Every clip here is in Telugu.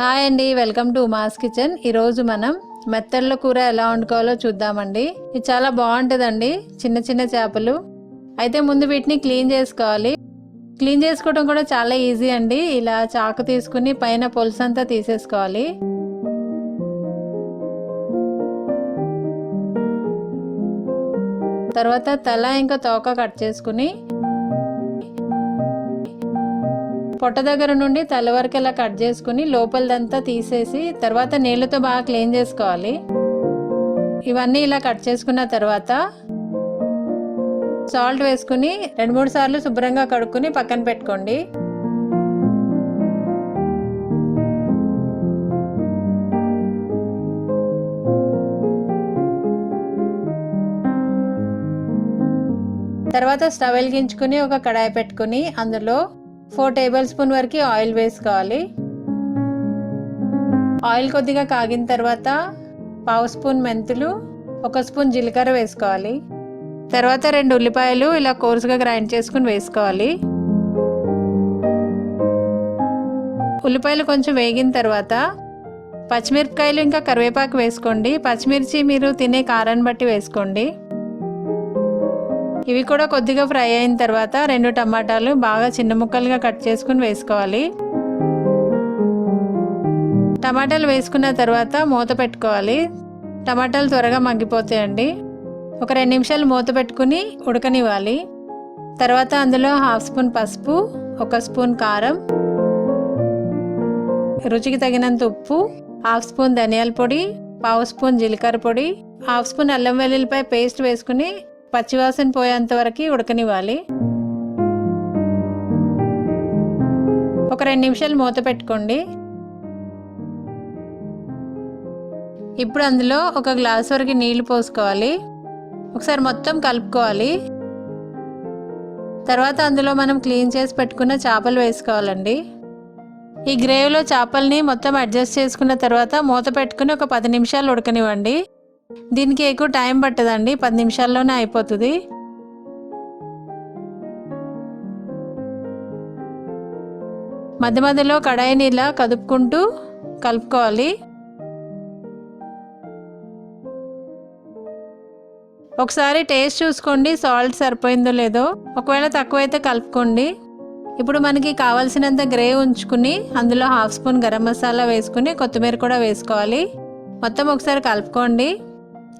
హాయ్ అండి వెల్కమ్ టు మాస్ కిచెన్. ఈరోజు మనం మెత్తళ్ళ కూర ఎలా వండుకోవాలో చూద్దామండి. ఇది చాలా బాగుంటుందండి చిన్న చిన్న చేపలు. అయితే ముందు వీటిని క్లీన్ చేసుకోవాలి. క్లీన్ చేసుకోవడం కూడా చాలా ఈజీ అండి. ఇలా చాకు తీసుకుని పైన పొలుసు అంతా తీసేసుకోవాలి. తర్వాత తల ఇంకా తోక కట్ చేసుకుని పొట్ట దగ్గర నుండి తల వరకు ఇలా కట్ చేసుకుని లోపలదంతా తీసేసి తర్వాత నీళ్ళతో బాగా క్లీన్ చేసుకోవాలి. ఇవన్నీ ఇలా కట్ చేసుకున్న తర్వాత సాల్ట్ వేసుకుని రెండు మూడు సార్లు శుభ్రంగా కడుక్కుని పక్కన పెట్టుకోండి. తర్వాత స్టవ్ వెలిగించుకుని ఒక కడాయి పెట్టుకుని అందులో ఫోర్ టేబుల్ స్పూన్ వరకు ఆయిల్ వేసుకోవాలి. ఆయిల్ కొద్దిగా కాగిన తర్వాత పావు స్పూన్ మెంతులు ఒక స్పూన్ జీలకర్ర వేసుకోవాలి. తర్వాత రెండు ఉల్లిపాయలు ఇలా కోర్సుగా గ్రైండ్ చేసుకుని వేసుకోవాలి. ఉల్లిపాయలు కొంచెం వేగిన తర్వాత పచ్చిమిరపకాయలు ఇంకా కరివేపాకు వేసుకోండి. పచ్చిమిర్చి మీరు తినే కారాన్ని బట్టి వేసుకోండి. ఇవి కూడా కొద్దిగా ఫ్రై అయిన తర్వాత రెండు టమాటాలు బాగా చిన్న ముక్కలుగా కట్ చేసుకుని వేసుకోవాలి. టమాటాలు వేసుకున్న తర్వాత మూత పెట్టుకోవాలి. టమాటాలు త్వరగా మగ్గిపోతాయండి. ఒక రెండు నిమిషాలు మూత పెట్టుకుని ఉడకనివ్వాలి. తర్వాత అందులో హాఫ్ స్పూన్ పసుపు ఒక స్పూన్ కారం రుచికి తగినంత ఉప్పు హాఫ్ స్పూన్ ధనియాల పొడి పావు స్పూన్ జీలకర్ర పొడి హాఫ్ స్పూన్ అల్లం వెల్లుల్లిపాయ పేస్ట్ వేసుకుని పచ్చివాసన పోయేంత వరకు ఉడకనివ్వాలి. ఒక రెండు నిమిషాలు మూత పెట్టుకోండి. ఇప్పుడు అందులో ఒక గ్లాస్ వరకు నీళ్ళు పోసుకోవాలి. ఒకసారి మొత్తం కలుపుకోవాలి. తర్వాత అందులో మనం క్లీన్ చేసి పెట్టుకున్న చేపలు వేసుకోవాలండి. ఈ గ్రేవ్లో చేపల్ని మొత్తం అడ్జస్ట్ చేసుకున్న తర్వాత మూత పెట్టుకుని ఒక పది నిమిషాలు ఉడకనివ్వండి. దీనికి ఎక్కువ టైం పట్టదండి. పది నిమిషాల్లోనే అయిపోతుంది. మధ్య మధ్యలో కడాయిని ఇలా కదుపుకుంటూ కలుపుకోవాలి. ఒకసారి టేస్ట్ చూసుకోండి. సాల్ట్ సరిపోయిందో లేదో. ఒకవేళ తక్కువైతే కలుపుకోండి. ఇప్పుడు మనకి కావాల్సినంత గ్రే ఉంచుకుని అందులో హాఫ్ స్పూన్ గరం మసాలా వేసుకుని కొత్తిమీర కూడా వేసుకోవాలి. మొత్తం ఒకసారి కలుపుకోండి.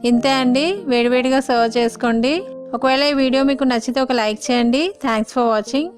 ఇంతే అండి. వేడివేడిగా సర్వ్ చేసుకోండి. ఒకవేళ ఈ వీడియో మీకు నచ్చితే ఒక లైక్ చేయండి. Thanks for watching